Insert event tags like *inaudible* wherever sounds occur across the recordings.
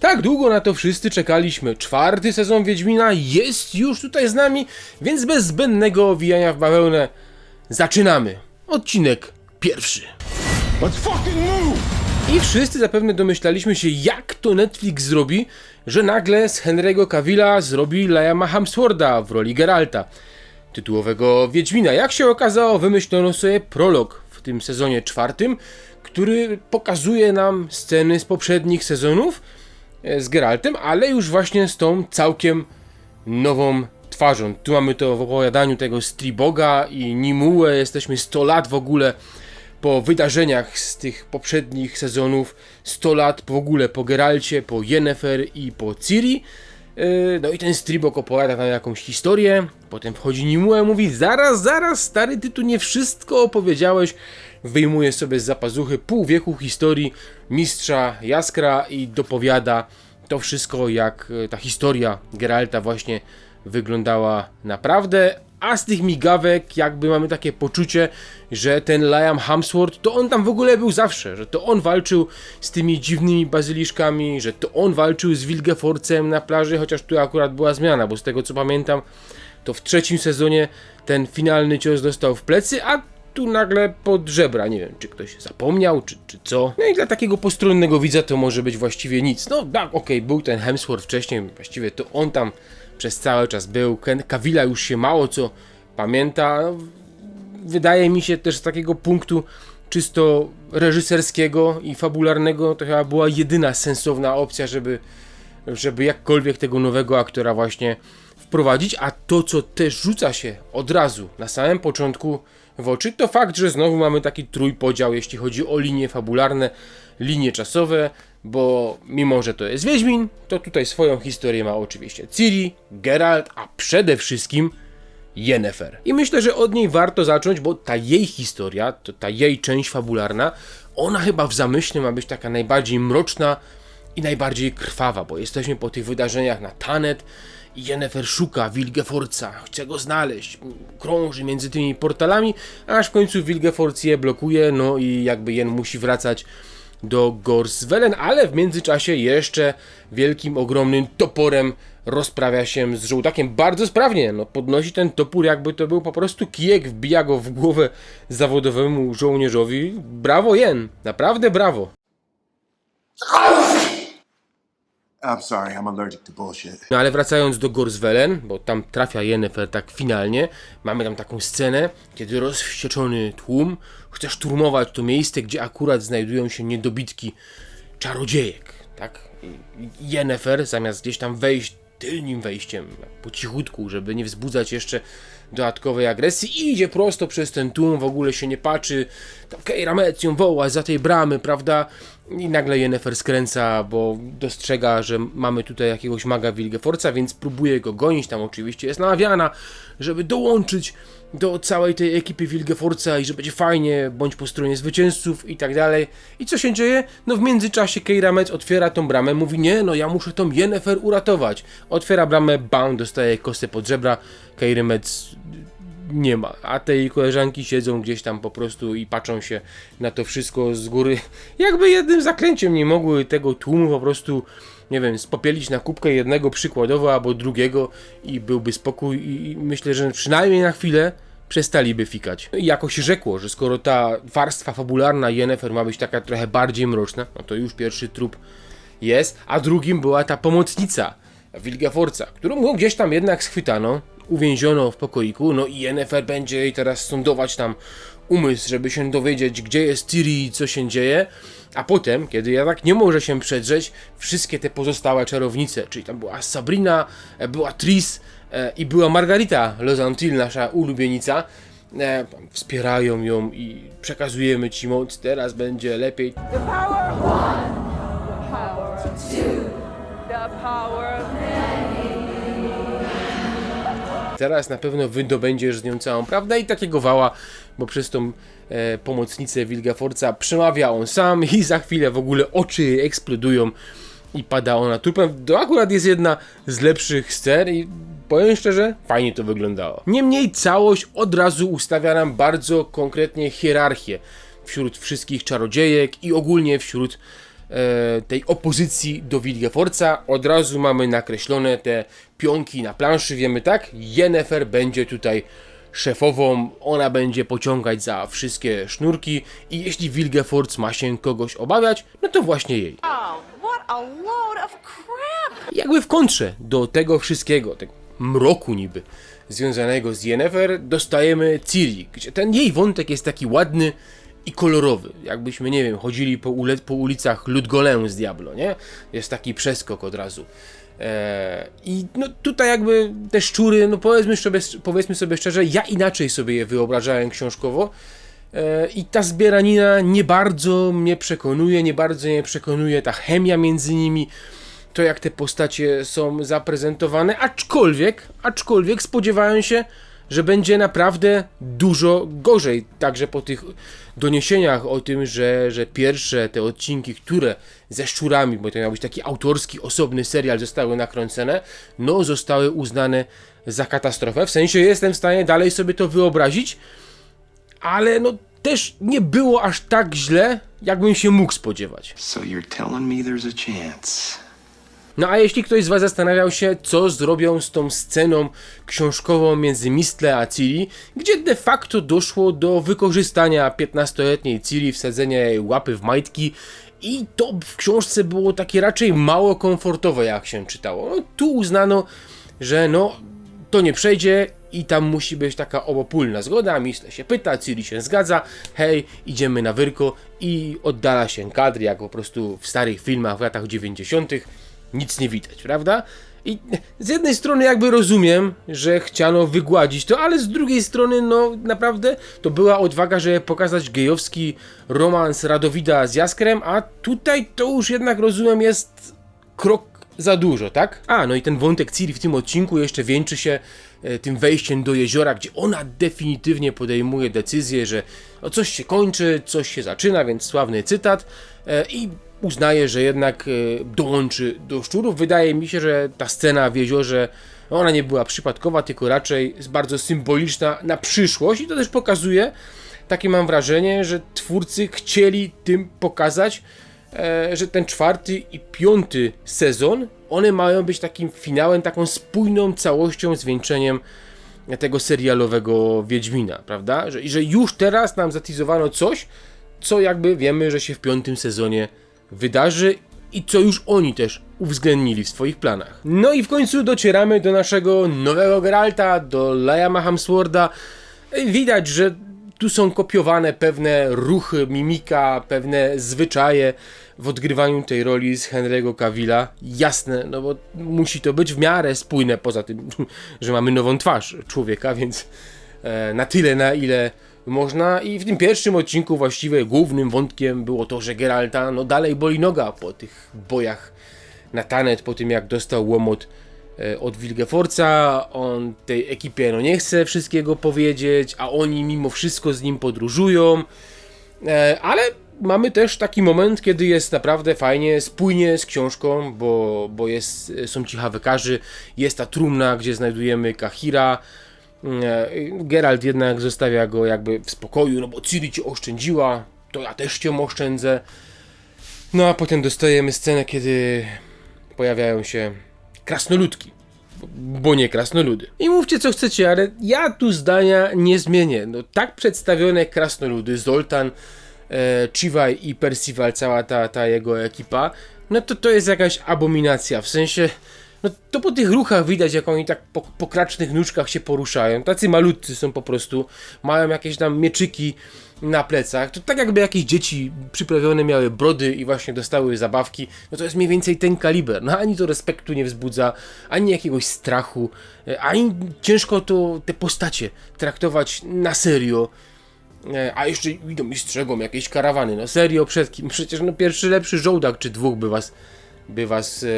Tak długo na to wszyscy czekaliśmy. Czwarty sezon Wiedźmina jest już tutaj z nami, więc bez zbędnego owijania w bawełnę zaczynamy. Odcinek pierwszy. Let's fucking move! I wszyscy zapewne domyślaliśmy się, jak to Netflix zrobi, że nagle z Henry'ego Cavilla zrobi Liama Hemswortha w roli Geralta, tytułowego Wiedźmina. Jak się okazało, wymyślono sobie prolog w tym sezonie czwartym, który pokazuje nam sceny z poprzednich sezonów z Geraltem, ale już właśnie z tą całkiem nową twarzą. Tu mamy to w opowiadaniu tego Striboga i Nimue, jesteśmy 100 lat w ogóle po wydarzeniach z tych poprzednich sezonów, 100 lat w ogóle po Geralcie, po Yennefer i po Ciri. Yy, No i ten Stribok opowiada nam jakąś historię, potem wchodzi Nimue, mówi zaraz, zaraz, stary, ty tu nie wszystko opowiedziałeś. Wyjmuje sobie z zapazuchy pół wieku historii mistrza Jaskra i dopowiada to wszystko, jak e, ta historia Geralta właśnie wyglądała naprawdę, a z tych migawek jakby mamy takie poczucie, że ten Liam Hemsworth to on tam w ogóle był zawsze, że to on walczył z tymi dziwnymi bazyliszkami, że to on walczył z Wilgeforcem na plaży, chociaż tu akurat była zmiana, bo z tego co pamiętam, to w trzecim sezonie ten finalny cios dostał w plecy, a tu nagle pod żebra. Nie wiem, czy ktoś zapomniał, czy, czy co. No i dla takiego postronnego widza to może być właściwie nic. No tak, okej, był ten Hemsworth wcześniej, właściwie to on tam przez cały czas był. Ken Kawila już się mało co pamięta. No, Wydaje mi się też z takiego punktu czysto reżyserskiego i fabularnego to chyba była jedyna sensowna opcja, żeby żeby jakkolwiek tego nowego aktora właśnie wprowadzić, a to co też rzuca się od razu na samym początku w oczy, to fakt, że znowu mamy taki trójpodział, jeśli chodzi o linie fabularne, linie czasowe, bo mimo, że to jest Wiedźmin, to tutaj swoją historię ma oczywiście Ciri, Geralt, a przede wszystkim Yennefer. I myślę, że od niej warto zacząć, bo ta jej historia, to ta jej część fabularna, ona chyba w zamyśle ma być taka najbardziej mroczna i najbardziej krwawa, bo jesteśmy po tych wydarzeniach na Tanet i Yennefer szuka Wilgefortza, chce go znaleźć, krąży między tymi portalami, aż w końcu Wilgefortz je blokuje, no i jakby Jen musi wracać do Gorswellen, ale w międzyczasie jeszcze wielkim, ogromnym toporem rozprawia się z żołdakiem bardzo sprawnie. No, podnosi ten topór, jakby to był po prostu kijek, wbija go w głowę zawodowemu żołnierzowi. Brawo, Jen, naprawdę brawo. I'm sorry, I'm allergic to bullshit. No ale wracając do Gorswellen, bo tam trafia Yennefer tak finalnie, mamy tam taką scenę, kiedy rozwścieczony tłum chce szturmować to miejsce, gdzie akurat znajdują się niedobitki czarodziejek, tak? I Yennefer zamiast gdzieś tam wejść tylnym wejściem, po cichutku, żeby nie wzbudzać jeszcze dodatkowej agresji, idzie prosto przez ten tłum, w ogóle się nie patrzy, Keira Metz ją woła za tej bramy, prawda? I nagle Yennefer skręca, bo dostrzega, że mamy tutaj jakiegoś maga Wilgefortza, więc próbuje go gonić, tam oczywiście jest namawiana, żeby dołączyć do całej tej ekipy Wilgefortza i że będzie fajnie, bądź po stronie zwycięzców i tak dalej. I co się dzieje? No w międzyczasie Keira Metz otwiera tą bramę, mówi nie, no ja muszę tą Yennefer uratować. Otwiera bramę, bam, dostaje kostę pod żebra, Keira Metz nie ma, a te koleżanki siedzą gdzieś tam po prostu i patrzą się na to wszystko z góry. Jakby jednym zaklęciem nie mogły tego tłumu po prostu, nie wiem, spopielić na kubkę jednego przykładowo albo drugiego i byłby spokój i myślę, że przynajmniej na chwilę przestaliby fikać. I jakoś rzekło, że skoro ta warstwa fabularna Yennefer ma być taka trochę bardziej mroczna, no to już pierwszy trup jest, a drugim była ta pomocnica Wilgefortza, którą gdzieś tam jednak schwytano, uwięziono w pokoiku, no i Yennefer będzie jej teraz sądować tam umysł, żeby się dowiedzieć, gdzie jest Ciri i co się dzieje, a potem, kiedy jednak nie może się przedrzeć, wszystkie te pozostałe czarownice, czyli tam była Sabrina, e, była Tris e, i była Margarita Lozantil, nasza ulubienica, e, wspierają ją i przekazujemy ci moc, teraz będzie lepiej. The power one. The power two. The power Teraz na pewno wydobędziesz z nią całą prawdę i takiego wała, bo przez tą e, pomocnicę Wilgefortza przemawia on sam i za chwilę w ogóle oczy eksplodują i pada ona trupem. To akurat jest jedna z lepszych scen i powiem szczerze, fajnie to wyglądało. Niemniej całość od razu ustawia nam bardzo konkretnie hierarchię wśród wszystkich czarodziejek i ogólnie wśród tej opozycji do Wilgefortza. Od razu mamy nakreślone te pionki na planszy, wiemy tak? Yennefer będzie tutaj szefową, ona będzie pociągać za wszystkie sznurki i jeśli Wilgefortz ma się kogoś obawiać, no to właśnie jej. Oh! Jakby w kontrze do tego wszystkiego, tego mroku niby związanego z Yennefer, dostajemy Ciri, gdzie ten jej wątek jest taki ładny i kolorowy. Jakbyśmy, nie wiem, chodzili po, ule- po ulicach Ludgolem z Diablo, nie? Jest taki przeskok od razu. Eee, I no tutaj jakby te szczury, no powiedzmy sobie, powiedzmy sobie szczerze, ja inaczej sobie je wyobrażałem książkowo. E, I ta zbieranina nie bardzo mnie przekonuje, nie bardzo mnie przekonuje ta chemia między nimi, to jak te postacie są zaprezentowane, aczkolwiek, aczkolwiek spodziewałem się, że będzie naprawdę dużo gorzej. Także po tych doniesieniach o tym, że, że pierwsze te odcinki, które ze szczurami, bo to miał być taki autorski, osobny serial, zostały nakręcone, no zostały uznane za katastrofę. W sensie jestem w stanie dalej sobie to wyobrazić, ale no też nie było aż tak źle, jakbym się mógł spodziewać. So you're telling me there's a chance? No a jeśli ktoś z Was zastanawiał się, co zrobią z tą sceną książkową między Mistle a Ciri, gdzie de facto doszło do wykorzystania 15-letniej Ciri, wsadzenia jej łapy w majtki i to w książce było takie raczej mało komfortowe, jak się czytało. No, tu uznano, że no to nie przejdzie i tam musi być taka obopólna zgoda. Misle się pyta, Ciri się zgadza, hej, idziemy na wyrko i oddala się kadr, jak po prostu w starych filmach w latach 90. Nic nie widać, prawda? I z jednej strony jakby rozumiem, że chciano wygładzić to, ale z drugiej strony no naprawdę to była odwaga, żeby pokazać gejowski romans Radowida z Jaskrem, a tutaj to już jednak rozumiem jest krok za dużo, tak? A, no i ten wątek Ciri w tym odcinku jeszcze wieńczy się e, tym wejściem do jeziora, gdzie ona definitywnie podejmuje decyzję, że no, coś się kończy, coś się zaczyna, więc sławny cytat e, i uznaje, że jednak e, dołączy do szczurów. Wydaje mi się, że ta scena w jeziorze ona nie była przypadkowa, tylko raczej jest bardzo symboliczna na przyszłość i to też pokazuje, takie mam wrażenie, że twórcy chcieli tym pokazać, że ten czwarty i piąty sezon, one mają być takim finałem, taką spójną całością, zwieńczeniem tego serialowego Wiedźmina, prawda? Że, że już teraz nam zatizowano coś, co jakby wiemy, że się w piątym sezonie wydarzy i co już oni też uwzględnili w swoich planach. No i w końcu docieramy do naszego nowego Geralta, do Liama Hamsworda. Widać, że tu są kopiowane pewne ruchy, mimika, pewne zwyczaje w odgrywaniu tej roli z Henry'ego Cavilla. Jasne, no bo musi to być w miarę spójne, poza tym, *laughs* że mamy nową twarz człowieka, więc e, na tyle, na ile można. I w tym pierwszym odcinku właściwie głównym wątkiem było to, że Geralta no dalej boli noga po tych bojach na tanet, po tym jak dostał łomot od Wilgefortza, on tej ekipie no nie chce wszystkiego powiedzieć, a oni mimo wszystko z nim podróżują, e, ale mamy też taki moment, kiedy jest naprawdę fajnie, spójnie z książką, bo, bo jest, są ci hawekarzy, jest ta trumna, gdzie znajdujemy Kahira, E, Geralt jednak zostawia go jakby w spokoju, no bo Ciri cię oszczędziła, to ja też cię oszczędzę. No a potem dostajemy scenę, kiedy pojawiają się krasnoludki. Bo nie krasnoludy. I mówcie co chcecie, ale ja tu zdania nie zmienię. No tak przedstawione krasnoludy, Zoltan, e, Chivaj i Percival, cała ta, ta jego ekipa, no to to jest jakaś abominacja. W sensie, no to po tych ruchach widać, jak oni tak po, po kracznych nóżkach się poruszają. Tacy malutcy są po prostu, mają jakieś tam mieczyki na plecach. To tak jakby jakieś dzieci przyprawione miały brody i właśnie dostały zabawki. No to jest mniej więcej ten kaliber. No ani to respektu nie wzbudza, ani jakiegoś strachu, e, ani ciężko to te postacie traktować na serio. E, A jeszcze idą i strzegą jakieś karawany. No serio, przed kim? Przecież no pierwszy lepszy żołdak czy dwóch by was by was e,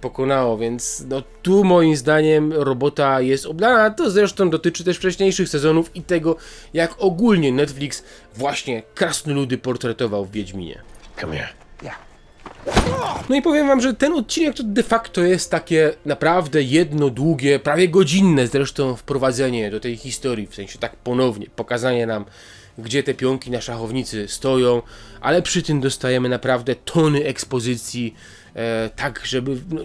pokonało, więc no tu moim zdaniem robota jest oblana, to zresztą dotyczy też wcześniejszych sezonów i tego, jak ogólnie Netflix właśnie krasnoludy portretował w Wiedźminie. Come here. No i powiem wam, że ten odcinek to de facto jest takie naprawdę jedno długie, prawie godzinne zresztą wprowadzenie do tej historii, w sensie tak ponownie, pokazanie nam gdzie te pionki na szachownicy stoją, ale przy tym dostajemy naprawdę tony ekspozycji, tak żeby no,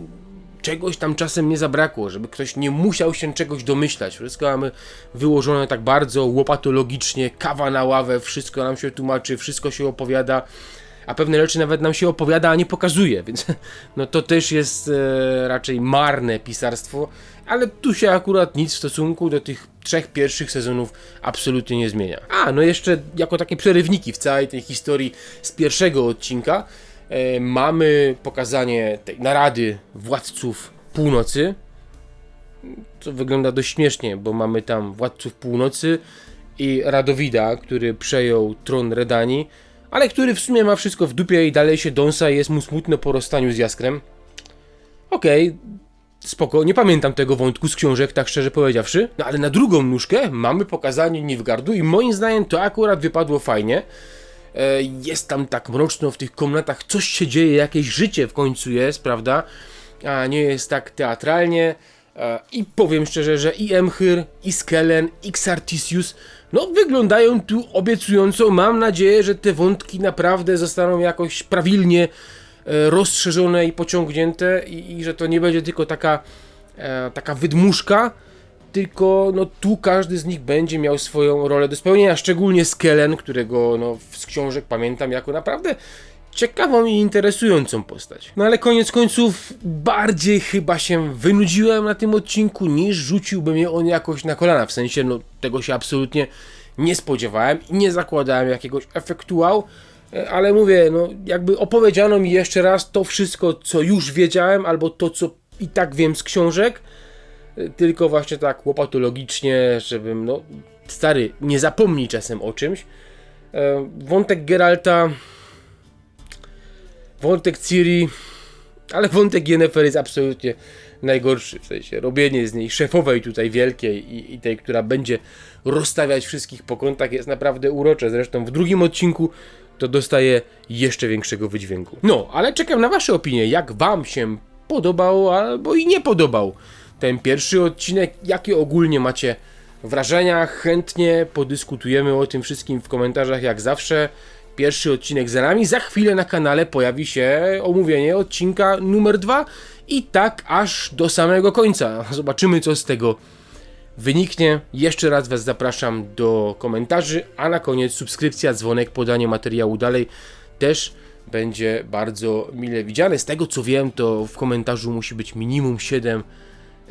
czegoś tam czasem nie zabrakło, żeby ktoś nie musiał się czegoś domyślać. Wszystko mamy wyłożone tak bardzo łopatologicznie, kawa na ławę, wszystko nam się tłumaczy, wszystko się opowiada, a pewne rzeczy nawet nam się opowiada, a nie pokazuje, więc *laughs* no to też jest e, raczej marne pisarstwo, ale tu się akurat nic w stosunku do tych trzech pierwszych sezonów absolutnie nie zmienia. A, no jeszcze jako takie przerywniki w całej tej historii z pierwszego odcinka, e, mamy pokazanie tej narady władców północy, co wygląda dość śmiesznie, bo mamy tam władców północy i Radowida, który przejął tron Redanii, ale który w sumie ma wszystko w dupie i dalej się dąsa jest mu smutno po rozstaniu z Jaskrem. Okej, spoko, nie pamiętam tego wątku z książek, tak szczerze powiedziawszy. No ale na drugą nóżkę mamy pokazanie Nilfgaardu i moim zdaniem to akurat wypadło fajnie. E, Jest tam tak mroczno w tych komnatach, coś się dzieje, jakieś życie w końcu jest, prawda? A nie jest tak teatralnie. E, I powiem szczerze, że i Emhyr, i Skellen, i Xartisius, no wyglądają tu obiecująco. Mam nadzieję, że te wątki naprawdę zostaną jakoś prawilnie e, rozszerzone i pociągnięte i, i że to nie będzie tylko taka, taka wydmuszka, tylko no tu każdy z nich będzie miał swoją rolę do spełnienia, szczególnie Skellen, którego no, z książek pamiętam jako naprawdę ciekawą i interesującą postać. No ale koniec końców bardziej chyba się wynudziłem na tym odcinku niż rzuciłby mnie on jakoś na kolana, w sensie no tego się absolutnie nie spodziewałem i nie zakładałem jakiegoś efektu wow, E, ale mówię, no jakby opowiedziano mi jeszcze raz to wszystko, co już wiedziałem, albo to, co i tak wiem z książek, tylko właśnie tak łopatologicznie, żebym, no, stary, nie zapomnij czasem o czymś. E, Wątek Geralta, wątek Ciri, ale wątek Yennefer jest absolutnie najgorszy, w sensie robienie z niej szefowej tutaj wielkiej i, i tej, która będzie rozstawiać wszystkich po kątach jest naprawdę urocze. Zresztą w drugim odcinku to dostaje jeszcze większego wydźwięku. No, ale czekam na wasze opinie, jak wam się podobał albo i nie podobał ten pierwszy odcinek, jakie ogólnie macie wrażenia, chętnie podyskutujemy o tym wszystkim w komentarzach jak zawsze. Pierwszy odcinek za nami, za chwilę na kanale pojawi się omówienie odcinka numer dwa i tak aż do samego końca. Zobaczymy co z tego wyniknie. Jeszcze raz Was zapraszam do komentarzy, a na koniec subskrypcja, dzwonek, podanie materiału dalej też będzie bardzo mile widziane. Z tego co wiem, to w komentarzu musi być minimum 7,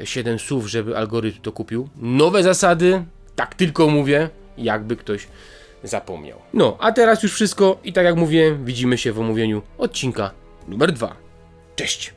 7 słów, żeby algorytm to kupił. Nowe zasady, tak tylko mówię, jakby ktoś zapomniał. No, a teraz już wszystko i tak jak mówiłem, widzimy się w omówieniu odcinka numer 2. Cześć!